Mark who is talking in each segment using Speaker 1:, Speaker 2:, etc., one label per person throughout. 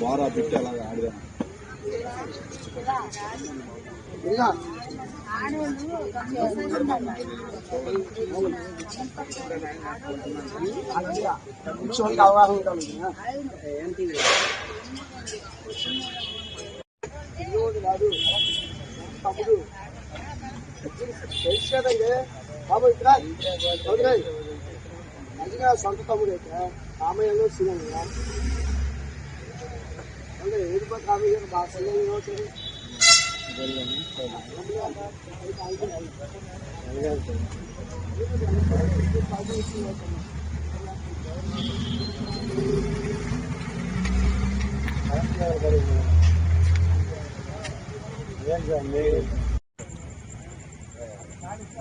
Speaker 1: బారా పెట్టి అలాగా ఆడదాం
Speaker 2: సొంత తమ్ముడు అయితే రామయ్యలో సీఎం అంటే ఏడుపై రామయ్య బాగా సీఎం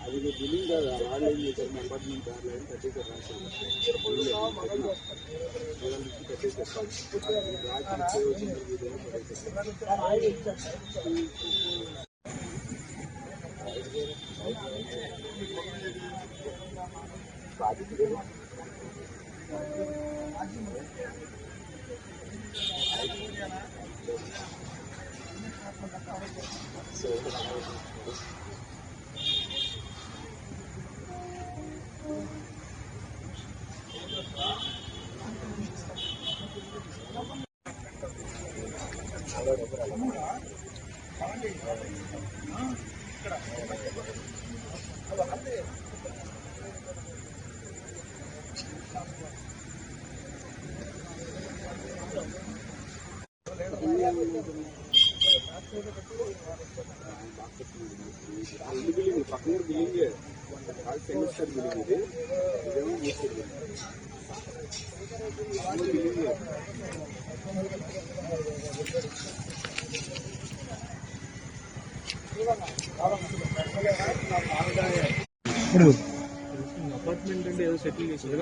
Speaker 1: అది బిల్డింగ్ కాదు వాళ్ళు ఏం చేశారు అపార్ట్మెంట్ వాళ్ళు ఏం కట్టేసారు రెండు బిల్డింగ్ పక్కన బిల్డింగే అది సెమిస్టర్ బిల్డింగ్ ఇది ఇదేమో మూసర్ బిల్డింగ్ బిల్డింగ్
Speaker 3: అపార్ట్మెంట్ అంటే ఏదో సెటిల్ చేసింది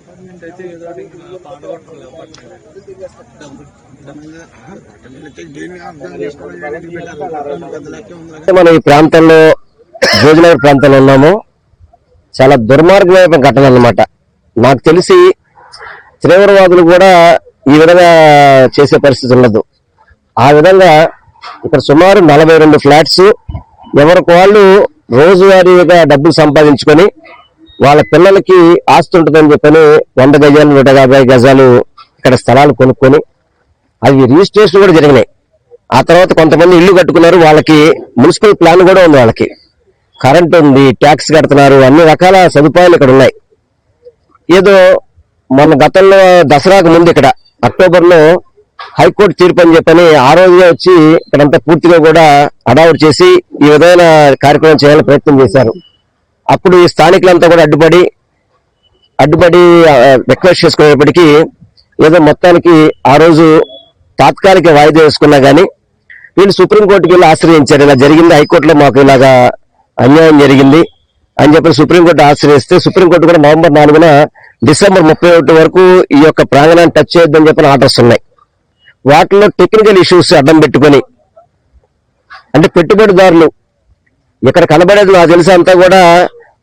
Speaker 3: అపార్ట్మెంట్ అయితే ఏదో ఒకటి పాట కొట్టుకోలేదు అపార్ట్మెంట్.
Speaker 4: మనం ఈ ప్రాంతంలో భోజనగర్ ప్రాంతంలో ఉన్నాము. చాలా దుర్మార్గమైన ఘటన అన్నమాట. నాకు తెలిసి తీవ్రవాదులు కూడా ఈ విధంగా చేసే పరిస్థితి ఉండదు. ఆ విధంగా ఇక్కడ సుమారు నలభై రెండు ఫ్లాట్స్ ఎవరికి వాళ్ళు రోజువారీగా డబ్బులు సంపాదించుకొని వాళ్ళ పిల్లలకి ఆస్తి ఉంటుందని చెప్పని వంద గజాలు నూట యాభై గజాలు ఇక్కడ స్థలాలు కొనుక్కొని అవి రిజిస్ట్రేషన్ కూడా జరిగినాయి. ఆ తర్వాత కొంతమంది ఇల్లు కట్టుకున్నారు వాళ్ళకి మున్సిపల్ ప్లాన్ కూడా ఉంది వాళ్ళకి. కరెంట్ ఉంది ట్యాక్స్ కడుతున్నారు అన్ని రకాల సదుపాయాలు ఇక్కడ ఉన్నాయి. ఏదో మన గతంలో దసరాకు ముందు ఇక్కడ అక్టోబర్లో హైకోర్టు తీర్పు అని చెప్పని ఆ రోజుగా వచ్చి ఇక్కడంతా పూర్తిగా కూడా అడావుట్ చేసి ఈ విధమైన కార్యక్రమం చేయాలని ప్రయత్నం చేశారు. అప్పుడు ఈ స్థానికులంతా కూడా అడ్డుపడి అడ్డుపడి రిక్వెస్ట్ చేసుకునేప్పటికీ ఏదో మొత్తానికి ఆ రోజు తాత్కాలిక వాయిదా వేసుకున్నా కానీ వీళ్ళు సుప్రీంకోర్టుకి వెళ్ళి ఆశ్రయించారు. ఇలా జరిగింది హైకోర్టులో మాకు ఇలాగా అన్యాయం జరిగింది అని చెప్పి సుప్రీంకోర్టు ఆశ్రయిస్తే సుప్రీంకోర్టు కూడా నవంబర్ నాలుగున డిసెంబర్ ముప్పై ఒకటి వరకు ఈ యొక్క ప్రాంగణాన్ని టచ్ చేయొద్దని చెప్పిన ఆర్డర్స్ ఉన్నాయి. వాటిలో టెక్నికల్ ఇష్యూస్ అడ్డం పెట్టుకొని అంటే పెట్టుబడిదారులు ఇక్కడ కనబడేది నాకు తెలిసి అంతా కూడా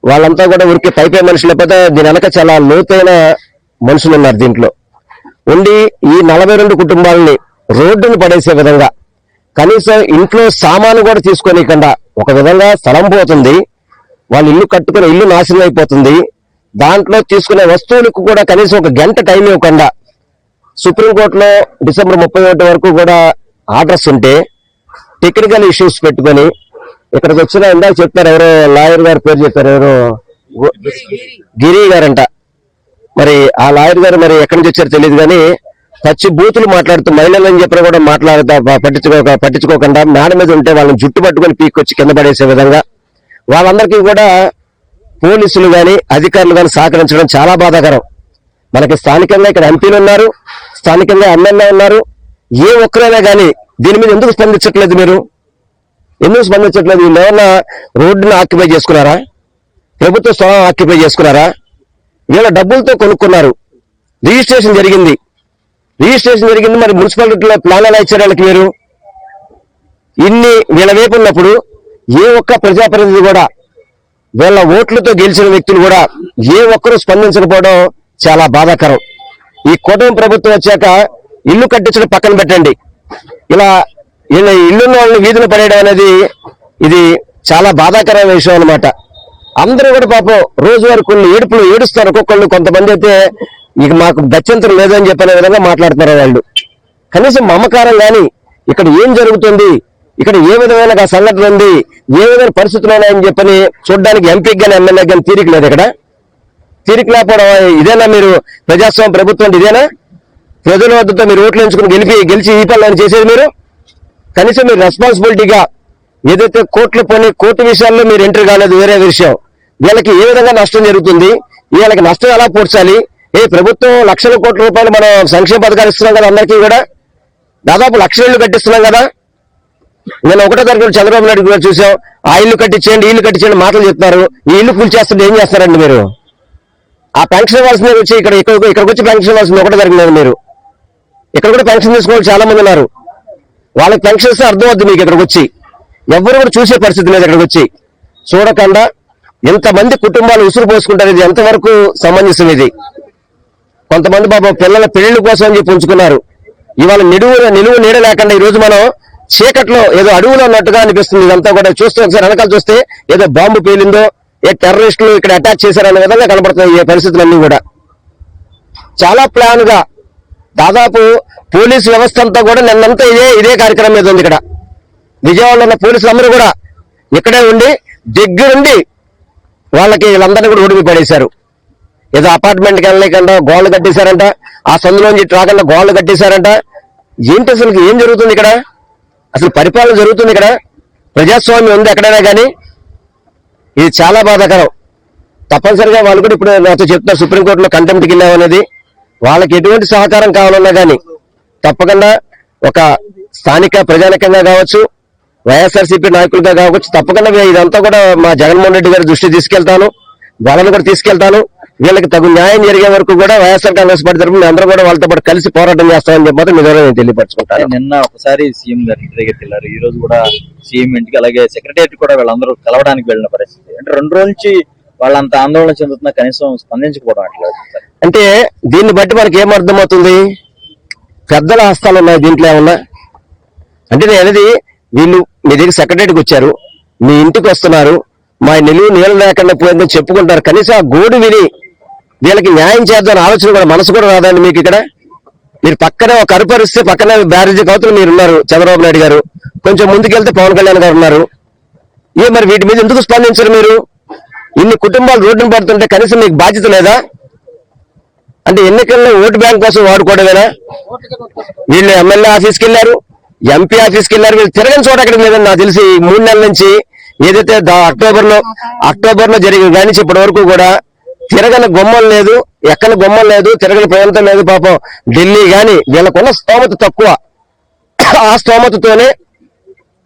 Speaker 4: వాళ్ళంతా కూడా ఉరికి పైపే మనుషులు లేకపోతే దీని వెనక చాలా లోతైన మనుషులు ఉన్నారు దీంట్లో. ఉండి ఈ నలభై రెండు కుటుంబాలని రోడ్డును పడేసే విధంగా కనీసం ఇంట్లో సామాను కూడా తీసుకోనికుండా ఒక విధంగా స్థలం పోతుంది వాళ్ళు ఇల్లు కట్టుకుని ఇల్లు నాశనం అయిపోతుంది దాంట్లో తీసుకునే వస్తువులకు కూడా కనీసం ఒక గంట టైం ఇవ్వకుండా సుప్రీంకోర్టులో డిసెంబర్ ముప్పై ఒకటి వరకు కూడా ఆర్డర్స్ ఉంటే టెక్నికల్ ఇష్యూస్ పెట్టుకొని ఇక్కడికి వచ్చిన ఇందాక చెప్పారు ఎవరో లాయర్ గారి పేరు చెప్పారు ఎవరో గిరి గారంట. మరి ఆ లాయర్ గారు మరి ఎక్కడి నుంచి వచ్చారో తెలియదు కానీ పచ్చి బూతులు మాట్లాడుతూ మహిళలని చెప్పిన కూడా మాట్లాడుతా పట్టించుకోక పట్టించుకోకుండా మేడ మీద ఉంటే వాళ్ళని జుట్టు పట్టుకొని పీక్కొచ్చి కింద పడేసే విధంగా వాళ్ళందరికీ కూడా పోలీసులు కానీ అధికారులు కానీ సహకరించడం చాలా బాధాకరం. మనకి స్థానికంగా ఇక్కడ ఎంపీలు ఉన్నారు స్థానికంగా ఎమ్మెల్యే ఉన్నారు. ఏ ఒక్కరైనా కానీ దీని మీద ఎందుకు స్పందించట్లేదు మీరు? ఎందుకు స్పందించట్లేదు? వీళ్ళు ఏమన్నా రోడ్డును ఆక్యుపై చేసుకున్నారా? ప్రభుత్వ స్థలం ఆక్యుపై చేసుకున్నారా? వీళ్ళ డబ్బులతో కొనుక్కున్నారు. రిజిస్ట్రేషన్ జరిగింది. రిజిస్ట్రేషన్ జరిగింది. మరి మున్సిపాలిటీలో ప్లాన్ ఎలా ఇచ్చారు వాళ్ళకి మీరు? ఇన్ని వీళ్ళ వైపు ఉన్నప్పుడు ఏ ఒక్క ప్రజాప్రతినిధి కూడా వీళ్ళ ఓట్లతో గెలిచిన వ్యక్తులు కూడా ఏ ఒక్కరూ స్పందించకపోవడం చాలా బాధాకరం. ఈ కూటమి ప్రభుత్వం వచ్చాక ఇల్లు కట్టించడం పక్కన పెట్టండి. ఇలా ఇలా ఇల్లున్న వాళ్ళని వీధిన పడేయడం అనేది ఇది చాలా బాధాకరమైన విషయం అన్నమాట. అందరూ కూడా పాపం రోజువారి కొన్ని ఏడుపులు ఏడుస్తారు. ఒక్కొక్కళ్ళు కొంతమంది అయితే ఇక మాకు గత్యంతరం లేదని చెప్పిన విధంగా మాట్లాడుతున్నారు వాళ్ళు. కనీసం మమకారం కానీ ఇక్కడ ఏం జరుగుతుంది ఇక్కడ ఏ విధమైన సంఘటన ఉంది ఏ విధమైన పరిస్థితులు ఉన్నాయని చెప్పని చూడడానికి ఎంపీకి కానీ ఎమ్మెల్యే కానీ తీరిక లేదు ఇక్కడ. తీరిక లేకపోవడం ఇదేనా మీరు ప్రజాస్వామ్య ప్రభుత్వం అంటే ఇదేనా? ప్రజల వద్దతో మీరు ఓట్లు ఎంచుకుని గెలిపి గెలిచి ఈ పనులను చేసేది మీరు? కనీసం మీరు రెస్పాన్సిబిలిటీగా ఏదైతే కోర్టులు పని కోర్టు విషయాల్లో మీరు ఎంటర్ కాలేదు వేరే విషయం వీళ్ళకి ఏ విధంగా నష్టం జరుగుతుంది వీళ్ళకి నష్టం ఎలా పూడ్చాలి? ఏ ప్రభుత్వం లక్షల కోట్ల రూపాయలు మనం సంక్షేమ పథకాలు ఇస్తున్నాం కదా అందరికీ కూడా? దాదాపు లక్ష ఇళ్ళు కట్టిస్తున్నాం కదా? నేను ఒకటో తరగతి చంద్రబాబు నాయుడు కూడా చూసాం ఆ ఇల్లు కట్టించేయండి ఇల్లు కట్టించేయండి మాటలు చెప్తున్నారు. ఈ ఇల్లు కూల్చేస్తుంటే ఏం చేస్తారండి మీరు? ఆ పెన్షన్ ఇవ్వాల్సింది వచ్చి ఇక్కడ ఇక్కడికి వచ్చి పెన్షన్ ఇవ్వాల్సింది ఒకటే జరిగింది మీరు. ఇక్కడ కూడా పెన్షన్ తీసుకోవాలి చాలా మంది ఉన్నారు. వాళ్ళకి పెన్షన్ ఇస్తే అర్థం అవుద్ది మీకు ఇక్కడికి వచ్చి. ఎవరు కూడా చూసే పరిస్థితి లేదు ఇక్కడికి వచ్చి. చూడకుండా ఎంతమంది కుటుంబాలు ఉసురు పోసుకుంటారు. ఇది ఎంతవరకు సమంజసం ఇది కొంతమంది బాబా పిల్లల పెళ్ళి కోసం అని చెప్పి ఉంచుకున్నారు. ఇవాళ నిలువు నిలువు నీడ లేకుండా ఈ రోజు మనం చీకట్లో ఏదో అడవులో ఉన్నట్టుగా అనిపిస్తుంది. ఇదంతా కూడా చూస్తే ఒకసారి వెనకాల చూస్తే ఏదో బాంబు పేలిందో ఏ టెర్రరిస్టులు ఇక్కడ అటాక్ చేశారనే విధంగా కనబడుతున్నాయి ఈ పరిస్థితులన్నీ కూడా. చాలా ప్లాన్గా దాదాపు పోలీస్ వ్యవస్థ అంతా కూడా నిన్నంతా ఇదే ఇదే కార్యక్రమం మీద ఉంది ఇక్కడ. విజయవాడలో ఉన్న పోలీసులందరూ కూడా ఇక్కడే ఉండి దగ్గరుండి వాళ్ళకి వీళ్ళందరినీ కూడా ఓడిపి పడేశారు. ఏదో అపార్ట్మెంట్కి వెళ్ళలేకుండా గోళ్ళు కట్టేశారంట ఆ సందులోంచి రాకుండా గోళ్ళు కట్టేశారంట. ఏంటి అసలు ఏం జరుగుతుంది ఇక్కడ? అసలు పరిపాలన జరుగుతుంది ఇక్కడ? ప్రజాస్వామ్యం ఉంది ఎక్కడైనా కానీ? ఇది చాలా బాధాకరం. తప్పనిసరిగా వాళ్ళు కూడా ఇప్పుడు నాతో చెప్తున్నారు సుప్రీంకోర్టులో కంటెంప్ట్కి వెళ్ళామనేది వాళ్ళకి ఎటువంటి సహకారం కావాలన్నా కానీ తప్పకుండా ఒక స్థానిక ప్రజానికంగా కావచ్చు వైఎస్ఆర్సీపీ నాయకులుగా కావచ్చు తప్పకుండా ఇదంతా కూడా మా జగన్మోహన్ రెడ్డి గారి దృష్టి తీసుకెళ్తాను వాళ్ళని కూడా తీసుకెళ్తాను. వీళ్ళకి తగు న్యాయం జరిగే వరకు కూడా వైఎస్ఆర్ కాంగ్రెస్ పార్టీ తరఫున అందరూ కూడా వాళ్ళతో పాటు కలిసి పోరాటం చేస్తామని చెప్పి మీ ద్వారా నేను తెలియపరచుకుంటాను.
Speaker 5: నిన్న ఒకసారి సీఎం గారి ఇంటి దగ్గరికి వెళ్ళారు. ఈ రోజు కూడా సీఎం ఇంటికి అలాగే సెక్రటరియట్ కూడా వీళ్ళందరూ కలవడానికి వెళ్ళిన పరిస్థితి. అంటే రెండు రోజుల నుంచి వాళ్ళంత ఆందోళన చెందుతున్నా కనీసం స్పందించకపోవడం అట్లా
Speaker 4: అంటే దీన్ని బట్టి మనకి ఏం అర్థమవుతుంది? పెద్దల హస్తాలు ఉన్నాయి దీంట్లో ఏమన్నా? అంటే నేను అనేది వీళ్ళు మీ దగ్గర సెక్రటరీకి వచ్చారు. మీ ఇంటికి వస్తున్నారు. మా నిలువు నీళ్ళు లేకుండా పోయిందని చెప్పుకుంటారు. కనీసం ఆ గోడు విని వీళ్ళకి న్యాయం చేద్దాం ఆలోచన కూడా మనసు కూడా రాదండి మీకు ఇక్కడ. మీరు పక్కనే ఒక అరుపరిస్తే పక్కనే బ్యారేజీ కవతలు మీరు ఉన్నారు చంద్రబాబు నాయుడు గారు. కొంచెం ముందుకెళ్తే పవన్ కళ్యాణ్ గారు ఉన్నారు. ఏ మరి వీటి మీద ఎందుకు స్పందించరు మీరు? ఇన్ని కుటుంబాలు రోడ్డును పడుతుంటే కనీసం మీకు బాధ్యత లేదా? అంటే ఎన్నికల్లో ఓటు బ్యాంక్ కోసం వాడుకోవడమేనా? వీళ్ళు ఎమ్మెల్యే ఆఫీస్కి వెళ్ళారు ఎంపీ ఆఫీస్కి వెళ్ళారు వీళ్ళు తిరగని చోట అక్కడ లేదని నాకు తెలిసి మూడు నెలల నుంచి ఏదైతే అక్టోబర్లో అక్టోబర్లో అక్టోబర్లో జరిగిన కానీ ఇప్పటి వరకు కూడా తిరగని గుమ్మం లేదు ఎక్కని గుమ్మం లేదు తిరగని ప్రాంతం లేదు పాపం. ఢిల్లీ గాని వీళ్ళకున్న స్తోమత తక్కువ. ఆ స్తోమతతోనే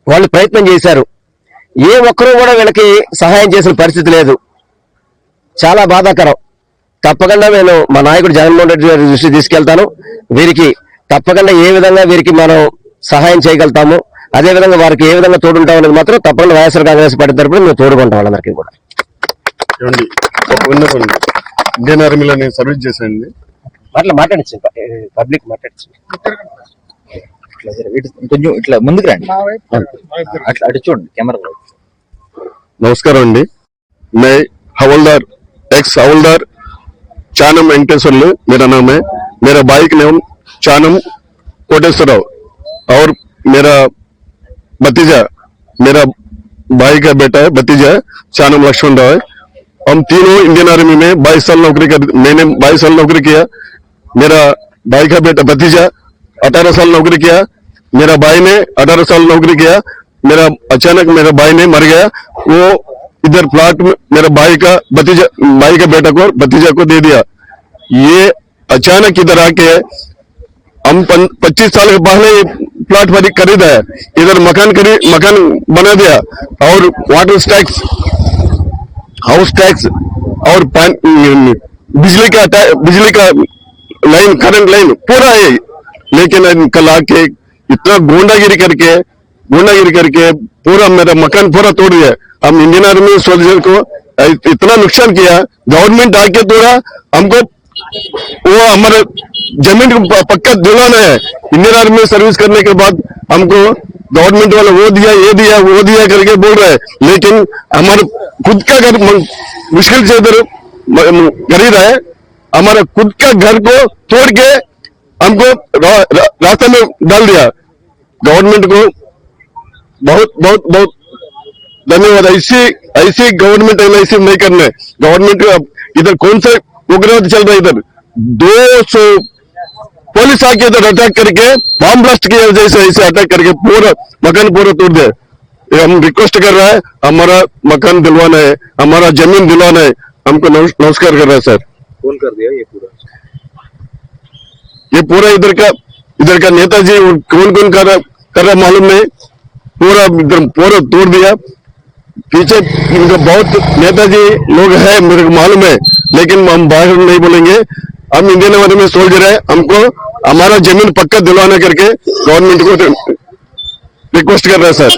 Speaker 4: వాళ్ళు ప్రయత్నం చేశారు. ఏ ఒక్కరూ కూడా వీళ్ళకి సహాయం చేసిన పరిస్థితి లేదు. చాలా బాధాకరం. తప్పకుండా నేను మా నాయకుడు జగన్మోహన్ రెడ్డి గారి దృష్టి తీసుకెళ్తాను. వీరికి తప్పకుండా ఏ విధంగా వీరికి మనం సహాయం చేయగలుగుతాము అదే విధంగా వారికి ఏ విధంగా తోడుంటాం అనేది మాత్రం తప్పకుండా వైఎస్ఆర్ కాంగ్రెస్ పార్టీ తరపున మేము తోడుకుంటాం వాళ్ళందరికీ కూడా.
Speaker 6: ఏమండి ఒక విన్నపం ఇండియన్ ఆర్మీలో నేను సర్వీస్ చేశానండి
Speaker 4: అట్లా మాట్లాడచ్చు పబ్లిక్ మాట్లాడచ్చు
Speaker 5: ఇట్లా జర- ఇటు- కొంచెం ఇట్లా ముందుకు రండి అట్లా అటు చూడండి కెమెరా
Speaker 6: నమస్కారం అండి मैं हवलदार एक्स हवलदार चानम वेंकटेश्वर मेरा नाम है मेरा भाई का नाम चानम कोटेश्वर राव और मेरा भतीजा मेरा भाई का बेटा है भतीजा है चानम लक्ष्मण राव है हम तीनों इंडियन आर्मी में बाईस साल नौकरी कर, मैंने बाईस साल नौकरी किया। मेरा भाई का बेटा भतीजा अठारह साल नौकरी किया। मेरा भाई ने अठारह साल नौकरी किया। मेरा अचानक मेरे भाई ने मर गया। वो इधर प्लाट में मेरे भाई का भतीजा, भाई का बेटा को भतीजा को दे दिया। ये अचानक इधर आके हम पच्चीस साल के पहले प्लाट खरीदा है। इधर मकान खरीद मकान बना दिया और वाटर टैक्स हाउस टैक्स और बिजली का बिजली का लाइन करंट लाइन पूरा है। लेकिन कल आके इतना गुंडागिरी करके गुंडागिरी करके पूरा मेरा मकान पूरा तोड़ दिया। हम इंडियन आर्मी सोल्जर को इतना नुकसान किया, गवर्नमेंट आके तोड़ा हमको, वो हमारे ज़मीन पक्का दिलाना है। इंडियन आर्मी सर्विस करने के बाद हमको गवर्नमेंट वाला वो दिया, ये दिया, वो दिया करके बोल रहे लेकिन हमारे खुद का घर मुश्किल से इधर खरीदा है हमारे खुद का घर को तोड़ के हमको रास्ते में डाल दिया। गवर्नमेंट को बहुत बहुत बहुत धन्यवाद। ऐसी ऐसी गवर्नमेंट है ऐसे नहीं करना। गवर्नमेंट इधर कौन सा उग्रवाद चल रहा है इधर? दो सौ पुलिस आके इधर अटैक करके बॉम्ब ब्लास्ट किया जैसे ऐसे अटैक करके पूरा मकान पूरा तोड़ ये हम रिक्वेस्ट कर रहा है हमारा मकान दिलवाना है हमारा ज़मीन दिलवाना है। हमको नमस्कार कर रहा है सर।
Speaker 1: कौन कर दिया ये पूरा।
Speaker 6: ये पूरा इधर का इधर का नेताजी कौन कौन कर रहा कर रहा मालूम नहीं। पूरा इधर पूरा तोड़ दिया। पीछे इनका बहुत नेताजी लोग है मेरे को मालूम है लेकिन हम बाहर नहीं बोलेंगे। हम इंडियन आर्मी में सोल्जर है हमको हमारा जमीन पक्का दिलवाना करके गवर्नमेंट को रिक्वेस्ट कर रहे हैं सर